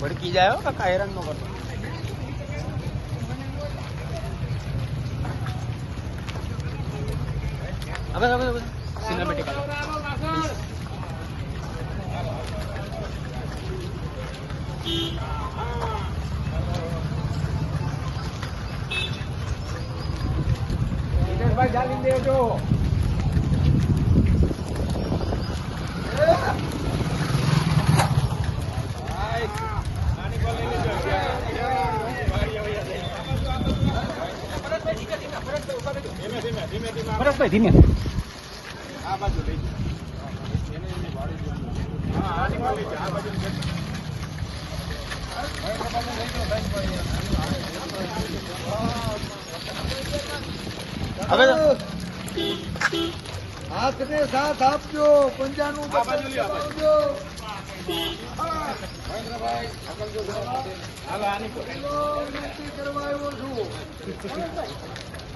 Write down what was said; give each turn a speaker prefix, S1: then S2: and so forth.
S1: ભડકી જાય કાકા હેરાન ન કરતો. હવે હવે હવે
S2: ભાઈ ચાલી દેજો
S1: ભરતભાઈ ધીમે. હવે
S2: હાથને સાથ આપજો પંજાનું કરવા આવ્યો છું.